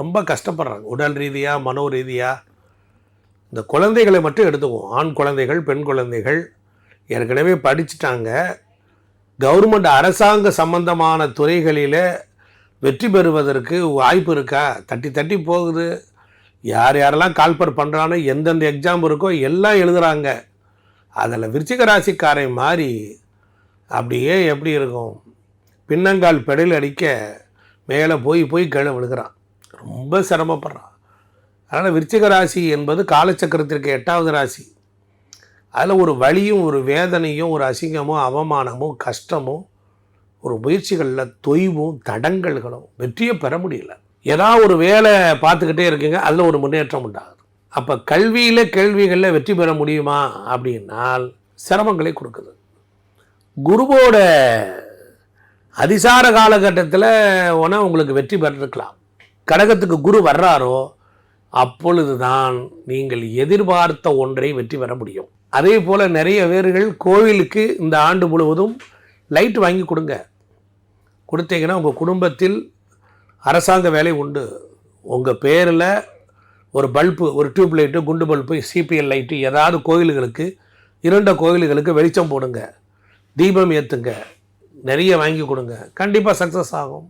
ரொம்ப கஷ்டப்படுறாங்க. உடல் ரீதியாக மனோ ரீதியாக இந்த குழந்தைகளை மட்டும் எடுத்துக்குவோம். ஆண் குழந்தைகள் பெண் குழந்தைகள் ஏற்கனவே படிச்சுட்டாங்க. கவர்மெண்ட் அரசாங்க சம்பந்தமான துறைகளில் வெற்றி பெறுவதற்கு வாய்ப்பு இருக்கா? தட்டி தட்டி போகுது. யார் யாரெல்லாம் கால்பர் பண்ணுறானோ எந்தெந்த எக்ஸாம் இருக்கோ எல்லாம் எழுதுகிறாங்க அதில் விருச்சிக ராசிக்காரை மாதிரி அப்படியே எப்படி இருக்கும்? பின்னங்கால் பெடல் அடிக்க மேலே போய் போய் கீழே விழுகிறான். ரொம்ப சிரமப்படுறான். அதனால் விருச்சிக ராசி என்பது காலச்சக்கரத்திற்கு எட்டாவது ராசி. அதில் ஒரு வழியும் ஒரு வேதனையும் ஒரு அசிங்கமும் அவமானமும் கஷ்டமும் ஒரு முயற்சிகளில் தொய்வும் தடங்கல்களும் வெற்றியை பெற முடியல. ஏதாவது ஒரு வேலை பார்த்துக்கிட்டே இருக்கீங்க அதில் ஒரு முன்னேற்றம் உண்டாகுது. அப்போ கல்வியில் கேள்விகளில் வெற்றி பெற முடியுமா அப்படின்னால் சிரமங்களை கொடுக்குது. குருவோட அதிசார காலகட்டத்தில் ஒன்றா உங்களுக்கு வெற்றி பெற்றிருக்கலாம். கடகத்துக்கு குரு வர்றாரோ அப்பொழுது தான் நீங்கள் எதிர்பார்த்த ஒன்றை வெற்றி பெற முடியும். அதே போல் நிறைய பேர்கள் கோவிலுக்கு இந்த ஆண்டு முழுவதும் லைட் வாங்கி கொடுங்க. கொடுத்தீங்கன்னா உங்கள் குடும்பத்தில் அரசாங்க வேலை உண்டு. உங்கள் பேரில் ஒரு பல்பு ஒரு டியூப் லைட்டு குண்டு பல்பு சிபிஎல் லைட்டு ஏதாவது கோயில்களுக்கு இரண்ட கோயில்களுக்கு வெளிச்சம் போடுங்க. தீபம் ஏற்றுங்க நிறைய வாங்கி கொடுங்க. கண்டிப்பாக சக்ஸஸ் ஆகும்.